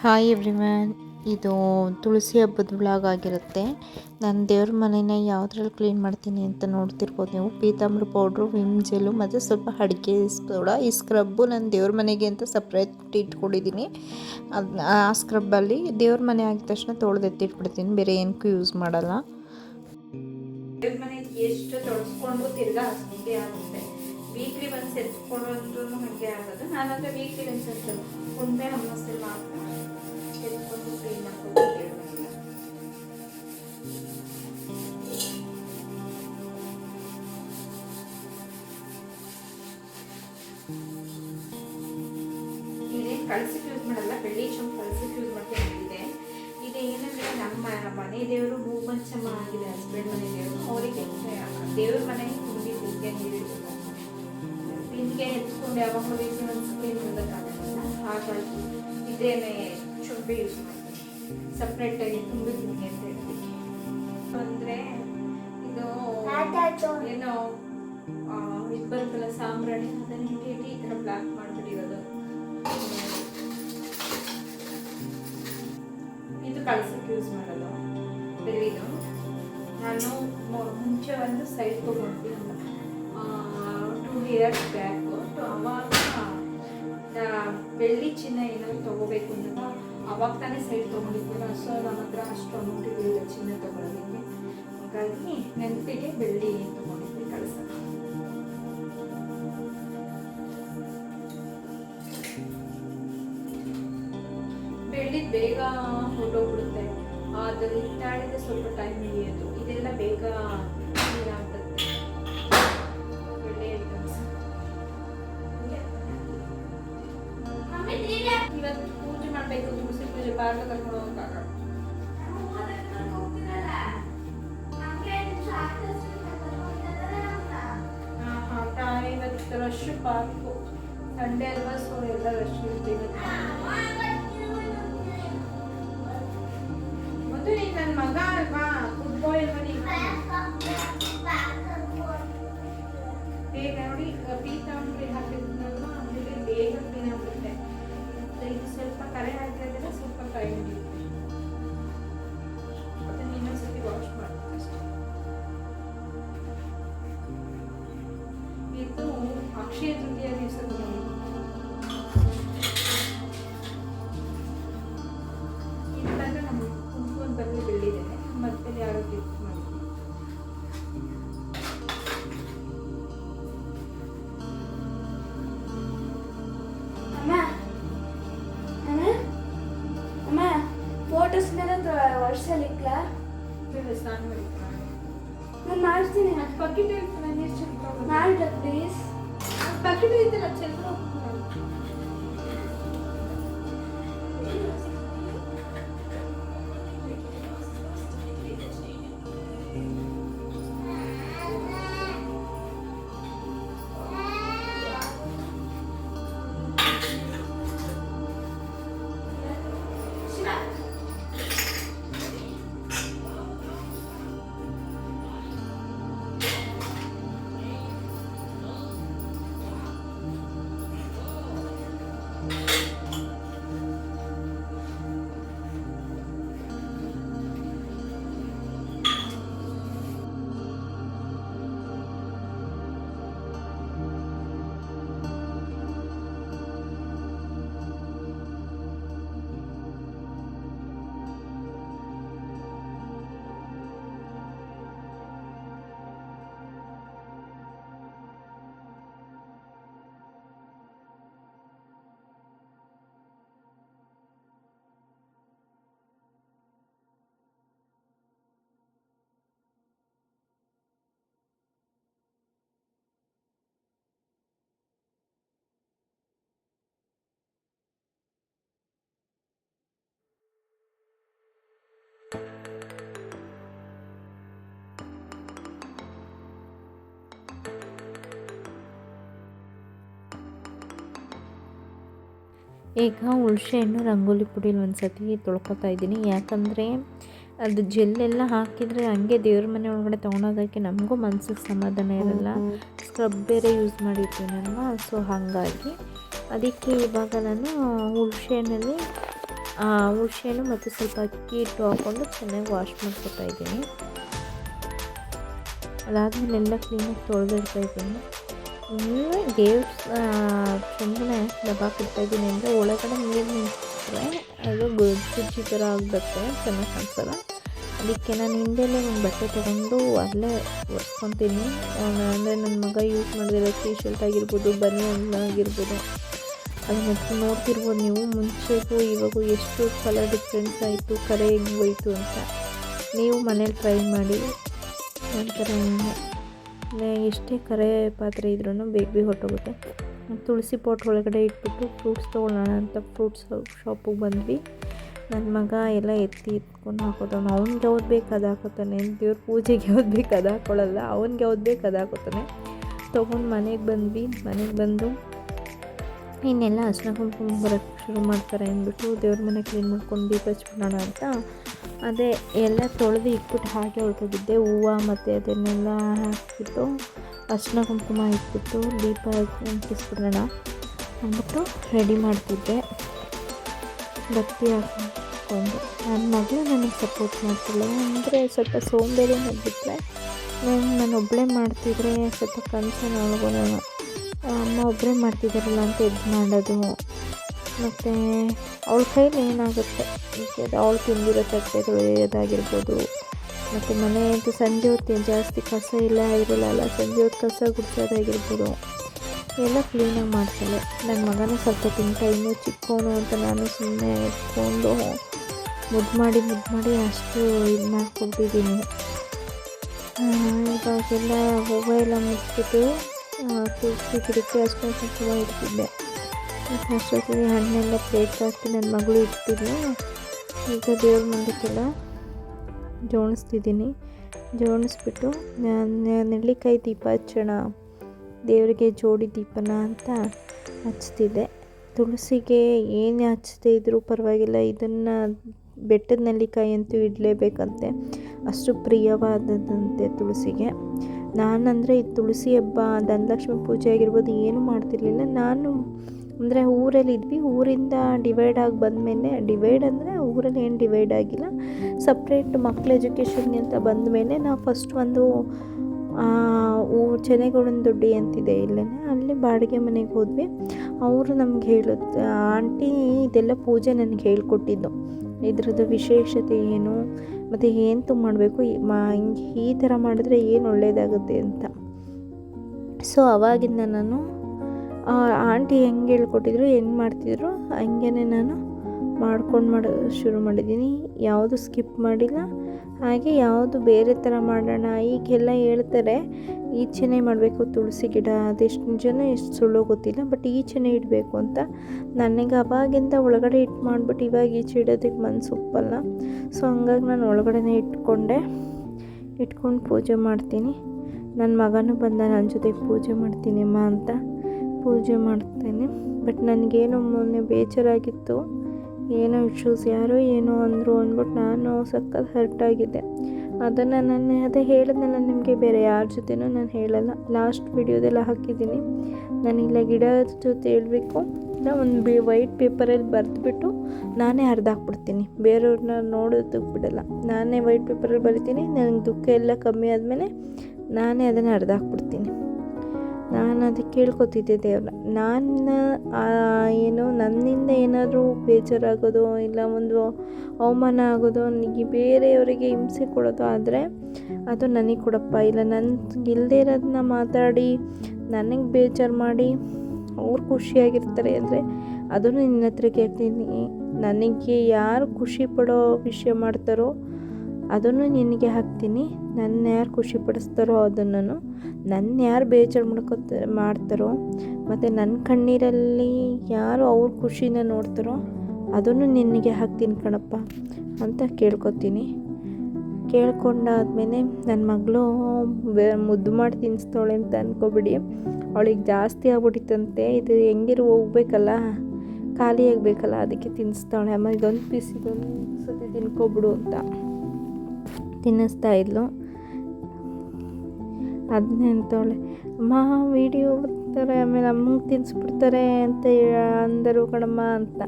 Hi everyone ಇದು ತುಳಸಿ ಹಬ್ಬದ blog ಆಗಿರುತ್ತೆ. ನಾನು ದೇವ್ರ ಮನೆನ ಯಾವುದ್ರಲ್ಲಿ ಕ್ಲೀನ್ ಮಾಡ್ತೀನಿ ಅಂತ ನೋಡ್ತಿರ್ಬೋದು ನೀವು. ಪೀತಾಂಬರ ಪೌಡ್ರು ವಿಮ್ ಜೆಲ್ಲು ಮತ್ತು ಸ್ವಲ್ಪ ಅಡಿಕೆ ಸೋಡ ಈ ಸ್ಕ್ರಬ್ಬು ನಾನು ದೇವ್ರ ಮನೆಗೆ ಅಂತ ಸಪ್ರೇಟ್ ಇಟ್ಕೊಂಡಿದ್ದೀನಿ ಅದು, ಆ ಸ್ಕ್ರಬ್ಬಲ್ಲಿ ದೇವ್ರ ಮನೆ ಆಗಿದ ತಕ್ಷಣ ತೊಳೆದೆತ್ತಿಟ್ಬಿಡ್ತೀನಿ ಬೇರೆ ಏನಕ್ಕೂ ಯೂಸ್ ಮಾಡಲ್ಲ. ದೇವ್ರ ಮನೆಗೆ ಎಷ್ಟು ತೊಳಸ್ಕೊಂಡು ತಿರ್ಗಾ ಆಗುತ್ತೆ. ವೀಕ್ಲಿ ಒಂದು ಎತ್ಕೊಳ್ಳೋದ್ರೂ ಹಾಗೆ ಆಗೋದು. ನಾನಂದ್ರೆ ವೀಕ್ಲಿ ಒಂದು ಅಂತ ಕುಂಬೆ ಅಮ್ಮಸಲ್ಲಿ ಮಾತ್ರ ಎತ್ಕೊಂಡು ಕ್ಲೀನ್ ಮನೆಗೆ ಇದೇನು ಯೂಸ್ ಮಾಡಲ್ಲ, ಬೆಳ್ಳಿ ಚೊಂಬು ಕಳ್ಸಕ್ಕೆ ಯೂಸ್ ಮಾಡ್ತೀನಿ ಇದೆ ಏನಂದ್ರೆ ನಮ್ಮ ಮನೆ ದೇವರು ಮೂಮಂಚಮ್ಮ ಆಗಿದೆ ಹಸ್ಬೆಂಡ್ ಮನೆ ದೇವರು. ಅವರಿಗೆ ದೇವ್ರ ಮನೆಗೆ ತುಂಬಿ ಬಿಂದಿಗೆ ನೀರಿಡ್ಬೇಕು ಬಿಂದಿಗೆ ಹೆಚ್ಚಿಕೊಂಡು ಯಾವಾಗಲೂ ವೀಕ್ಲಿ ಒಂದು ಕ್ಲೀನ್ ಮಾಡೋಕ್ಕಾಗಲ್ಲ ಹಾಗಾಗಿ ಇದೇನೆ ಶುಂಠಿ ಯೂಸ್ ಮಾಡ್ತೀನಿ. ಸಪ್ರೇಟಾಗಿ ತುಂಬಿ ಬಿಂದಿಗೆ ಅಂತ ಹೇಳ್ತೀನಿ. ಅಂದರೆ ಇದು ಏನೋ ಇದು ಬರುತ್ತಲ್ಲ ಸಾಂಬ್ರಾಣಿ ಅದನ್ನ ಹಿಂಗೆ ಇಟ್ಟು ಈ ಥರ ಬ್ಲಾಕ್ ಮಾಡಿಬಿಟ್ಟಿರೋದು. ಇದು ಕಳ್ಸಕ್ಕೆ ಯೂಸ್ ಮಾಡೋದು. ಬೆಳ್ಳಿದು ನಾನು ಮುಂಚೆ ಒಂದು ಸೈಡ್ ತೊಗೊಂಡ್ವಿ ಟೂ ಇಯರ್ಸ್ ಬ್ಯಾಕು ಅವಾಗ ಬೆಳ್ಳಿ ಚಿನ್ನ ಏನಾದ್ರು ತಗೋಬೇಕು ಅಂದಾಗ ಅವಾಗ ತಾನೇ ಸೈಡ್ ತೊಗೊಂಡಿದ್ದೆ ಸೊ ನಮ್ಮ ಹತ್ರ ಅಷ್ಟು ಅಮೌಂಟ್ ಇರಲಿಲ್ಲ ಚಿನ್ನ ತಗೊಳ್ಳೋದಕ್ಕೆ ಹಾಗಾಗಿ ನೆನಪಿಗೆ ಬೆಳ್ಳಿ ತೊಗೊಂಡಿದ್ವಿ ಕಳಿಸ ಬೆಳ್ಳಿ ಬೇಗ ಹೊರಟೋಗ್ಬಿಡುತ್ತೆ ಆದ್ರೆ ಹಿಟ್ಟಾಡಿದ್ರೆ ಸ್ವಲ್ಪ ಟೈಮ್ ಹಿಡಿಯೋದು, ಇದೆಲ್ಲ ಬೇಗ ಬಾರ್ಲ ಕರ್ಕೊಂಡು ಹೋಗಕ್ಕಾಗಲ್ಲ ರಶ್ ಪಾರ್ಕು ಸಂಡೇ ಅಲ್ವಾ ಸೊ ಎಲ್ಲ ರಶ್ ಇರುತ್ತೆ ಇವತ್ತು ಒಂದು ನನ್ನ ಮಗ ಅಲ್ವಾ ಗುಡ್ ಬಾಯ್ ಅಲ್ವಾ ಬೇಗ ನೋಡಿ ಪೀತಾಂಬರಿ ಹಾಕಿದ್ನಲ್ವಾ ಆಮೇಲೆ ಬೇಗ ಕ್ಲೀನ್ ಆಗ್ಬಿಡುತ್ತೆ ಇದು ಸ್ವಲ್ಪ ಕರೆ ಹಾಕಿದ್ರೆ ಸ್ವಲ್ಪ ಟೈಮ್ ಹಿಡಿಯುತ್ತೆ ಅದನ್ನ ಇನ್ನೊಂದ್ಸತಿ ವಾಶ್ ಮಾಡ್ತೀನಿ ಅಷ್ಟೇ ಇದು ಅಕ್ಷಯ ತೃತೀಯ ದಿವಸದ ಬಿಡು, ಸ್ನಾನ ಮಾಡಿ ನಾನು ಮಾಡ್ತೀನಿ ಬಕೆಟ್ ಇರ್ತಲ್ಲ ನೀರು ಚೆಲ್ಕೊಂಡು ಮಾಡ್ಲ ಪ್ಲೀಸ್ ಬಕೆಟ್ ಐತಲ್ಲ ಚೆಲ್ಲು ಈಗ ಹುಳ್ಸೆ ಹಣ್ಣು ರಂಗೋಲಿ ಪುಡಿಲಿ ಒಂದು ಸತಿ ತೊಳ್ಕೊತಾ ಇದ್ದೀನಿ. ಯಾಕಂದರೆ ಅದು ಜೆಲ್ಲೆಲ್ಲ ಹಾಕಿದರೆ ಹಂಗೆ ದೇವ್ರ ಮನೆ ಒಳಗಡೆ ತೊಗೊಳೋದಕ್ಕೆ ನಮಗೂ ಮನ್ಸಿಗೆ ಸಮಾಧಾನ ಇರಲ್ಲ. ಸ್ಕ್ರಬ್ ಬೇರೆ ಯೂಸ್ ಮಾಡಿರ್ತೀನಲ್ವ? ಸೊ ಹಾಗಾಗಿ ಅದಕ್ಕೆ ಇವಾಗ ನಾನು ಹುಳ್ಸೆ ಹಣ್ಣಲ್ಲಿ, ಆ ಹುಣಸೆಹಣ್ಣು ಮತ್ತು ಸ್ವಲ್ಪ ಅಕ್ಕಿ ಹಿಟ್ಟು ಹಾಕ್ಕೊಂಡು ಚೆನ್ನಾಗಿ ವಾಶ್ ಮಾಡ್ಕೊತಾ ಇದ್ದೀನಿ. ಅದಾದಮೇಲೆ ಎಲ್ಲ ಕ್ಲೀನಾಗಿ ತೊಳೆದಿಡ್ತಾ ಇದ್ದೀನಿ. ಇನ್ನು ಗೇಟ್ಸ್ ಸುಮ್ಮನೆ ದಬಾಕಿಡ್ತಾ ಇದ್ದೀನಿ ಅಂದರೆ ಒಳಗಡೆ ನೀರು ನಿಂತರೆ ಅದು ಗುಜ್ಜಿ ಥರ ಆಗಿಬಿಡುತ್ತೆ ಚೆನ್ನಾಗಿ ಕಾಣಿಸಲ್ಲ. ಅದಕ್ಕೆ ನಾನು ಹಿಂದೆಲೇ ಒಂದು ಬಟ್ಟೆ ತೊಗೊಂಡು ಅಲ್ಲೇ ಒರೆಸ್ಕೊತೀನಿ. ಅಂದರೆ ನನ್ನ ಮಗ ಯೂಸ್ ಮಾಡಿದಿರೋ ಟೀ ಶರ್ಟ್ ಆಗಿರ್ಬೋದು ಬನಿಯನ್ ಆಗಿರ್ಬೋದು. ಅದನ್ನ ನೋಡ್ತಿರ್ಬೋದು ನೀವು, ಮುಂಚೆಗೂ ಇವಾಗೂ ಎಷ್ಟು ಕಲರ್ ಡಿಫ್ರೆನ್ಸ್ ಆಯಿತು, ಕರೆ ಹೆಂಗೆ ಹೋಯಿತು ಅಂತ. ನೀವು ಮನೇಲಿ ಟ್ರೈ ಮಾಡಿ. ಒಂಥರ ಎಷ್ಟೇ ಕರೆ ಪಾತ್ರೆ ಇದ್ರೂ ಬೇಗ ಬೇಗ ಹೊಟ್ಟೋಗುತ್ತೆ ತುಳಸಿ ಪಾಟ್ ಒಳಗಡೆ ಇಟ್ಬಿಟ್ಟು ಫ್ರೂಟ್ಸ್ ತೊಗೊಳ್ಳೋಣ ಅಂತ ಫ್ರೂಟ್ಸ್ ಶಾಪಿಗೆ ಬಂದ್ವಿ. ನನ್ನ ಮಗ ಎಲ್ಲ ಎತ್ತಿ ಎತ್ಕೊಂಡು ಹಾಕೋತಾನೆ. ಅವ್ನಿಗೆ ಯಾವ್ದು ಬೇಕು ಅದು ಹಾಕೋತಾನೆ. ದೇವ್ರ ಪೂಜೆಗೆ ಯಾವ್ದು ಬೇಕು ಅದು ಹಾಕ್ಕೊಳ್ಳಲ್ಲ ಅವ್ನಿಗೆ ಯಾವ್ದು ಬೇಕು ಅದು ಹಾಕೋತಾನೆ. ತೊಗೊಂಡು ಮನೆಗೆ ಬಂದ್ವಿ. ಮನೆಗೆ ಬಂದು ಇನ್ನೆಲ್ಲ ಅರ್ಶಿನ ಕುಂಕುಮ ಬರೋಕ್ಕೆ ಶುರು ಮಾಡ್ತಾರೆ ಅಂದ್ಬಿಟ್ಟು ದೇವ್ರ ಮನೆ ಕ್ಲೀನ್ ಮಾಡ್ಕೊಂಡು ದೀಪ ಹಚ್ಬಿಡೋಣ ಅಂತ ಅದೇ ಎಲ್ಲ ತೊಳೆದು ಇಟ್ಬಿಟ್ಟು ಹಾಗೆ ಉಳ್ಕೊಂಡಿದ್ದೆ ಹೂವು ಮತ್ತು ಅದನ್ನೆಲ್ಲ ಹಾಕಿಬಿಟ್ಟು ಅರ್ಶಿನ ಕುಂಕುಮ ಇಟ್ಬಿಟ್ಟು ದೀಪ ಅಂಟಿಸ್ಬಿಡೋಣ ಅಂದ್ಬಿಟ್ಟು ರೆಡಿ ಮಾಡ್ತಿದ್ದೆ. ಬತ್ತಿ ಹಾಕೊಂಡು ನನ್ನ ಮಗಳು ನನಗೆ ಸಪೋರ್ಟ್ ಮಾಡ್ತಿಲ್ಲ. ಅಂದರೆ ಸ್ವಲ್ಪ ಸೋಂಬೇರಿ ಮಾಡಿಬಿಟ್ರೆ. ನಾನು ನಾನು ಒಬ್ಬಳೇ ಮಾಡ್ತಿದ್ರೆ ಸ್ವಲ್ಪ ಕನಸು ಒಳಗೋಣ ಅಮ್ಮ ಒಬ್ಬರೇ ಮಾಡ್ತಿದ್ದಾರಲ್ಲ ಅಂತ ಇದು ಮಾಡೋದು. ಮತ್ತು ಅವಳ ಕೈಲಿ ಏನಾಗುತ್ತೆ? ಅವಳು ತಿಂದಿರೋ ತಟ್ಟೆ ಇದಾಗಿರ್ಬೋದು ಮತ್ತು ಮನೆ ಅಂತೂ ಸಂಜೆ ಹೊತ್ತು ಜಾಸ್ತಿ ಕಸ ಇಲ್ಲ, ಇರಲ್ಲ ಅಲ್ಲ. ಸಂಜೆ ಹೊತ್ತು ಕಸ ಗುಡಿಸೋದಾಗಿರ್ಬೋದು. ಎಲ್ಲ ಕ್ಲೀನಾಗಿ ಮಾಡ್ತಾಳೆ. ನನ್ನ ಮಗನೂ ಸ್ವಲ್ಪ ತಿಂತ ಇನ್ನೂ ಚಿಕ್ಕವನು ಅಂತ ನಾನು ಸುಮ್ಮನೆ ಎತ್ಕೊಂಡು ಮುದ್ದು ಮಾಡಿ ಮುದ್ದು ಮಾಡಿ ಅಷ್ಟು ಇದು ಮಾಡ್ಕೊಟ್ಟಿದ್ದೀನಿ ಇವಾಗೆಲ್ಲ ಎಲ್ಲ ಮುಚ್ಚಿಬಿಟ್ಟು ತುಳಸಿ ಗಿಡಕ್ಕೆ ಅಷ್ಟು ಸ್ವಲ್ಪ ಇಡ್ತಿದ್ದೆ ಅಷ್ಟೊತ್ತಿಗೆ ಹಣ್ಣೆಲ್ಲ ಪ್ಲೇಟ್ ಹಾಕಿ ನನ್ನ ಮಗಳು ಇಟ್ಟಿದ್ಲು. ಈಗ ದೇವ್ರ ಮುಂದಕ್ಕೆಲ್ಲ ಜೋಡಿಸ್ತಿದ್ದೀನಿ ಜೋಡಿಸ್ಬಿಟ್ಟು ನಾನು ನೆಲ್ಲಿಕಾಯಿ ದೀಪ ಹಚ್ಚೋಣ. ದೇವರಿಗೆ ಜೋಡಿ ದೀಪನ ಅಂತ ಹಚ್ತಿದ್ದೆ. ತುಳಸಿಗೆ ಏನು ಹಚ್ಚದೇ ಇದ್ದರೂ ಪರವಾಗಿಲ್ಲ, ಇದನ್ನು ಬೆಟ್ಟದ ನೆಲ್ಲಿಕಾಯಿ ಅಂತೂ ಇಡಲೇಬೇಕಂತೆ. ಅಷ್ಟು ಪ್ರಿಯವಾದದಂತೆ ತುಳಸಿಗೆ. ನಾನಂದರೆ ಈ ತುಳಸಿ ಹಬ್ಬ, ಧನಲಕ್ಷ್ಮಿ ಪೂಜೆ ಆಗಿರ್ಬೋದು ಏನೂ ಮಾಡ್ತಿರ್ಲಿಲ್ಲ. ನಾನು ಅಂದರೆ ಊರಲ್ಲಿ ಇದ್ವಿ, ಊರಿಂದ ಡಿವೈಡ್ ಆಗಿ ಬಂದಮೇಲೆ ಡಿವೈಡ್ ಅಂದರೆ ಊರಲ್ಲಿ ಏನು ಡಿವೈಡ್ ಆಗಿಲ್ಲ ಸಪ್ರೇಟ್ ಮಕ್ಳ ಎಜುಕೇಷನ್ಗೆ ಅಂತ ಬಂದ ಮೇಲೆ ನಾವು ಫಸ್ಟ್ ಒಂದು ಊ, ಚೆನ್ನೆಗೌಡನ ದೊಡ್ಡಿ ಅಂತಿದೆ ಇಲ್ಲೇ ಅಲ್ಲಿ ಬಾಡಿಗೆ ಮನೆಗೆ ಹೋದ್ವಿ. ಅವರು ನಮ್ಗೆ ಹೇಳುತ್ತೆ ಆಂಟಿ, ಇದೆಲ್ಲ ಪೂಜೆ ನನಗೆ ಹೇಳ್ಕೊಟ್ಟಿದ್ದು. ಇದ್ರದ್ದು ವಿಶೇಷತೆ ಏನು? ಮತ್ತು ಏನು ಮಾಡಬೇಕು? ಈ ಥರ ಮಾಡಿದ್ರೆ ಏನು ಒಳ್ಳೆಯದಾಗುತ್ತೆ ಅಂತ. ಸೊ ಅವಾಗಿಂದ ನಾನು ಆಂಟಿ ಹೆಂಗೆ ಹೇಳ್ಕೊಟ್ಟಿದ್ರು, ಹೆಂಗೆ ಮಾಡ್ತಿದ್ರು ಹಂಗೇ ನಾನು ಮಾಡ್ಕೊಂಡು ಮಾಡೋದು ಶುರು ಮಾಡಿದ್ದೀನಿ. ಯಾವುದು ಸ್ಕಿಪ್ ಮಾಡಿಲ್ಲ. ಹಾಗೆ ಯಾವುದು ಬೇರೆ ಥರ ಮಾಡೋಣ, ಈಗೆಲ್ಲ ಹೇಳ್ತಾರೆ, ಈಚೆನೇ ಮಾಡಬೇಕು ತುಳಸಿ ಗಿಡ, ಅದೆಷ್ಟು ಜನ ಎಷ್ಟು ಸುಳ್ಳು ಗೊತ್ತಿಲ್ಲ, ಬಟ್ ಈಚೆನೇ ಇಡಬೇಕು ಅಂತ. ನನಗೆ ಅವಾಗಿಂದ ಒಳಗಡೆ ಇಟ್ಟು ಮಾಡಿಬಿಟ್ಟು ಇವಾಗ ಈಚೆ ಇಡೋದಕ್ಕೆ ಮನಸ್ಸು ಒಪ್ಪಲ್ಲ. ಸೊ ಹಂಗಾಗಿ ನಾನು ಒಳಗಡೆನೇ ಇಟ್ಕೊಂಡೆ. ಇಟ್ಕೊಂಡು ಪೂಜೆ ಮಾಡ್ತೀನಿ. ನನ್ನ ಮಗನೂ ಬಂದ ನನ್ನ ಜೊತೆಗೆ ಪೂಜೆ ಮಾಡ್ತೀನಿ ಅಮ್ಮ ಅಂತ. ಪೂಜೆ ಮಾಡ್ತೇನೆ. ಬಟ್ ನನಗೇನೋ ಮೊನ್ನೆ ಬೇಜಾರಾಗಿತ್ತು. ಏನೋ ಇಶ್ಯೂಸ್ ಯಾರೋ ಏನೋ ಅಂದರು ಅಂದ್ಬಿಟ್ಟು ನಾನು ಸಖತ್ ಹರ್ಟಾಗಿದ್ದೆ ಅದನ್ನು ನಾನು ಅದೇ ಹೇಳಿದ್ನಲ್ಲ, ನಿಮಗೆ ಬೇರೆ ಯಾರ ಜೊತೆನೂ ನಾನು ಹೇಳಲ್ಲ. ಲಾಸ್ಟ್ ವಿಡಿಯೋದೆಲ್ಲ ಹಾಕಿದ್ದೀನಿ. ನಾನಿಲ್ಲ ಗಿಡದ ಜೊತೆ ಹೇಳಬೇಕು. ಇಲ್ಲ ಒಂದು ಬಿ ವೈಟ್ ಪೇಪರಲ್ಲಿ ಬರೆದ್ಬಿಟ್ಟು ನಾನೇ ಹರಿದಾಕ್ಬಿಡ್ತೀನಿ ಬೇರೆಯವ್ರನ್ನ ನೋಡೋದಕ್ಕೆ ಬಿಡಲ್ಲ. ನಾನೇ ವೈಟ್ ಪೇಪರಲ್ಲಿ ಬರಿತೀನಿ. ನನಗೆ ದುಃಖ ಎಲ್ಲ ಕಮ್ಮಿ ಆದಮೇಲೆ ನಾನೇ ಅದನ್ನು ಹರಿದಾಕ್ಬಿಡ್ತೀನಿ ನಾನು ಅದು ಕೇಳ್ಕೊತಿದ್ದೆ ದೇವ್ರನ್ನ ನಾನು ಏನು ನನ್ನಿಂದ ಏನಾದರೂ ಬೇಜಾರಾಗೋದು ಇಲ್ಲ ಒಂದು ಅವಮಾನ ಆಗೋದು ನನಗೆ ಬೇರೆಯವರಿಗೆ ಹಿಂಸೆ ಕೊಡೋದು ಆದರೆ ಅದು ನನಗೆ ಕೊಡಪ್ಪ. ಇಲ್ಲ ನನ್ನ ಇಲ್ಲದೇ ಇರೋದನ್ನ ಮಾತಾಡಿ, ನನಗೆ ಬೇಜಾರು ಮಾಡಿ ಅವ್ರು ಖುಷಿಯಾಗಿರ್ತಾರೆ ಅಂದರೆ ಅದನ್ನು ನಿನ್ನ ಹತ್ರ ಕೇಳ್ತೀನಿ. ನನಗೆ ಯಾರು ಖುಷಿ ಪಡೋ ವಿಷಯ ಮಾಡ್ತಾರೋ ಅದನ್ನು ನಿನಗೆ ಹಾಕ್ತೀನಿ. ನನ್ನ ಯಾರು ಖುಷಿ ಪಡಿಸ್ತಾರೋ ಅದನ್ನು ನನ್ನ ಯಾರು ಬೇಜಾರು ಮಾಡ್ಕೊತ, ಮಾಡ್ತಾರೋ, ಮತ್ತು ನನ್ನ ಕಣ್ಣೀರಲ್ಲಿ ಯಾರು ಅವ್ರ ಖುಷಿನ ನೋಡ್ತಾರೋ ಅದನ್ನು ನಿನಗೆ ಹಾಕ್ತೀನಿ ಕಣಪ್ಪ ಅಂತ ಕೇಳ್ಕೊತೀನಿ. ಕೇಳ್ಕೊಂಡಾದ್ಮೇಲೆ ನನ್ನ ಮಗಳು ಮುದ್ದು ಮಾಡಿ ತಿನ್ನಿಸ್ತಾಳೆ ಅಂತ ಅಂದ್ಕೊಬಿಡಿ ಅವಳಿಗೆ ಜಾಸ್ತಿ ಆಗ್ಬಿಟ್ಟಿತ್ತಂತೆ. ಇದು ಹೆಂಗಿರು ಹೋಗ್ಬೇಕಲ್ಲ, ಖಾಲಿಯಾಗಬೇಕಲ್ಲ, ಅದಕ್ಕೆ ತಿನ್ನಿಸ್ತಾಳೆ. ಅಮ್ಮ, ಇದೊಂದು ಪೀಸ್ ಇದೊಂದು ಸತಿ ತಿನ್ಕೊಬಿಡು ಅಂತ. ತಿನ್ನಿಸ್ತಾ ಇದ್ಲು. ಅದನ್ನೇ ಅಂತವಳೆ, ಅಮ್ಮ ವೀಡಿಯೋ ಬರ್ತಾರೆ, ಆಮೇಲೆ ಅಮ್ಮಂಗೆ ತಿನ್ನಿಸ್ಬಿಡ್ತಾರೆ ಅಂತ ಅಂದರು ಕಣಮ್ಮ ಅಂತ.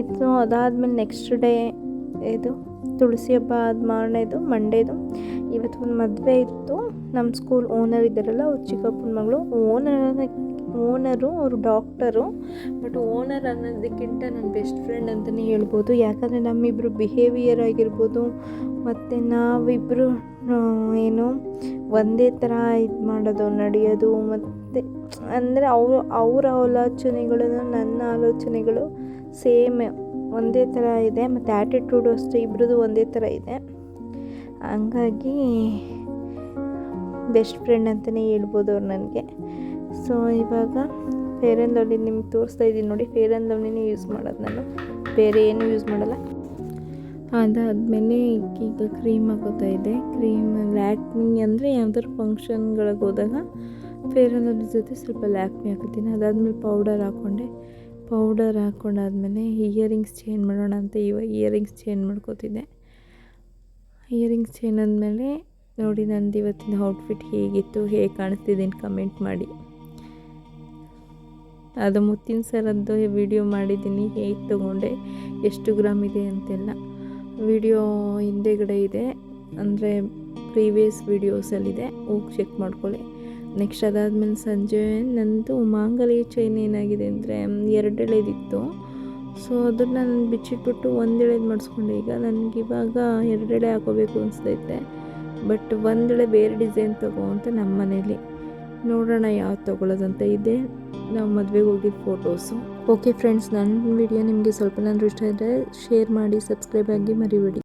ಇದು ಅದಾದಮೇಲೆ ನೆಕ್ಸ್ಟ್ ಡೇ ಇದು ತುಳಸಿ ಹಬ್ಬ ಆದ ಮಾರನೇದು ಮಂಡೇದು ಇವತ್ತು ಒಂದು ಮದುವೆ ಇತ್ತು. ನಮ್ಮ ಸ್ಕೂಲ್ ಓನರ್ ಇದ್ದಾರಲ್ಲ, ಅವ್ರು ಚಿಕ್ಕಪ್ಪನ ಮಗಳು. ಓನರ್ ಓನರು, ಅವರು ಡಾಕ್ಟರು. ಬಟ್ ಓನರ್ ಅನ್ನೋದಕ್ಕಿಂತ ನನ್ನ ಬೆಸ್ಟ್ ಫ್ರೆಂಡ್ ಅಂತಲೇ ಹೇಳ್ಬೋದು. ಯಾಕಂದರೆ ನಮ್ಮಿಬ್ಬರು ಬಿಹೇವಿಯರ್ ಆಗಿರ್ಬೋದು, ಮತ್ತು ನಾವಿಬ್ಬರು ಏನು, ಒಂದೇ ಥರ ಇದು ಮಾಡೋದು, ನಡೆಯೋದು, ಮತ್ತು ಅಂದರೆ ಅವರು, ಅವರ ಆಲೋಚನೆಗಳು, ನನ್ನ ಆಲೋಚನೆಗಳು ಸೇಮ್ ಒಂದೇ ಥರ ಇದೆ, ಮತ್ತು ಆ್ಯಟಿಟ್ಯೂಡು ಅಷ್ಟೇ ಇಬ್ಬರದು ಒಂದೇ ಥರ ಇದೆ. ಹಂಗಾಗಿ, ಬೆಸ್ಟ್ ಫ್ರೆಂಡ್ ಅಂತಲೇ ಹೇಳ್ಬೋದು ಅವ್ರು ನನಗೆ. ಸೊ, ಇವಾಗ ಫೇರ್ ಆ್ಯಂಡ್ ಲವ್ಲಿ ನಿಮ್ಗೆ ತೋರಿಸ್ತಾ ಇದ್ದೀನಿ ನೋಡಿ. ಫೇರ್ ಆ್ಯಂಡ್ ಲವ್ಲಿನೇ ಯೂಸ್ ಮಾಡೋದು ನಾನು. ಬೇರೆ ಏನೂ ಯೂಸ್ ಮಾಡಲ್ಲ. ಅದಾದಮೇಲೆ ಈಗ ಕ್ರೀಮ್ ಹಾಕೋತಾ ಇದೆ ಕ್ರೀಮ್ ಲ್ಯಾಕ್ಮಿ ಅಂದರೆ ಯಾವ್ದಾದ್ರು ಫಂಕ್ಷನ್ಗಳಿಗೆ ಹೋದಾಗ ಫೇರ್ ಆ್ಯಂಡ್ ಲವ್ಲಿ ಜೊತೆ ಸ್ವಲ್ಪ ಲ್ಯಾಕ್ಮಿ ಹಾಕೋತೀನಿ. ಅದಾದಮೇಲೆ ಪೌಡರ್ ಹಾಕ್ಕೊಂಡೆ ಪೌಡರ್ ಹಾಕ್ಕೊಂಡಾದ್ಮೇಲೆ ಇಯರಿಂಗ್ಸ್ ಚೇಂಜ್ ಮಾಡೋಣ ಅಂತ ಇವಾಗ ಇಯರಿಂಗ್ಸ್ ಚೇಂಜ್ ಮಾಡ್ಕೋತಿದ್ದೆ. ಇಯರಿಂಗ್ಸ್ ಚೇಂಜ್ ಆದಮೇಲೆ ನೋಡಿ ನಂದು ಇವತ್ತಿನ ಔಟ್ಫಿಟ್ ಹೇಗಿತ್ತು, ಹೇಗೆ ಕಾಣಿಸ್ತಿದ್ದೀನಿ ಕಮೆಂಟ್ ಮಾಡಿ. ಅದು ಮುತ್ತಿನ ಸರದ್ದು ವಿಡಿಯೋ ಮಾಡಿದ್ದೀನಿ. ಹೇಗೆ ತೊಗೊಂಡೆ, ಎಷ್ಟು ಗ್ರಾಮ್ ಇದೆ ಅಂತೆಲ್ಲ. ವಿಡಿಯೋ ಹಿಂದೆಗಡೆ ಇದೆ. ಅಂದರೆ ಪ್ರೀವಿಯಸ್ ವಿಡಿಯೋಸಲ್ಲಿದೆ ಹೋಗಿ ಚೆಕ್ ಮಾಡ್ಕೊಳ್ಳಿ. ನೆಕ್ಸ್ಟ್ ಅದಾದಮೇಲೆ ಸಂಜೆ ನಂದು ಮಾಂಗಲ್ಯ ಚೈನ್ ಏನಾಗಿದೆ ಅಂದರೆ ಎರಡೆಳೆದಿತ್ತು. ಸೊ ಅದನ್ನು ನಾನು ಬಿಚ್ಚಿಟ್ಬಿಟ್ಟು ಒಂದೆಳೆದು ಮಾಡಿಸ್ಕೊಂಡೆ. ಈಗ ನನಗೆ ಇವಾಗ ಎರಡೆಳೆ ಹಾಕೋಬೇಕು ಅನಿಸ್ತೈತೆ. ಬಟ್ ಒಂದೆಳೆ ಬೇರೆ ಡಿಸೈನ್ ತಗೋ ಅಂತ ನಮ್ಮ ಮನೇಲಿ ನೋಡೋಣ ಯಾವ್ದು ತೊಗೊಳ್ಳೋದಂತ ಇದೆ. ನಾವು ಮದುವೆಗೆ ಹೋಗಿದ್ದ ಫೋಟೋಸು ಓಕೆ ಫ್ರೆಂಡ್ಸ್ ನನ್ನ ವಿಡಿಯೋ ನಿಮಗೆ ಸ್ವಲ್ಪನಾದ್ರೂ ಇಷ್ಟ ಇದ್ದರೆ ಶೇರ್ ಮಾಡಿ ಸಬ್ಸ್ಕ್ರೈಬ್ ಆಗಿ ಮರಿಬೇಡಿ.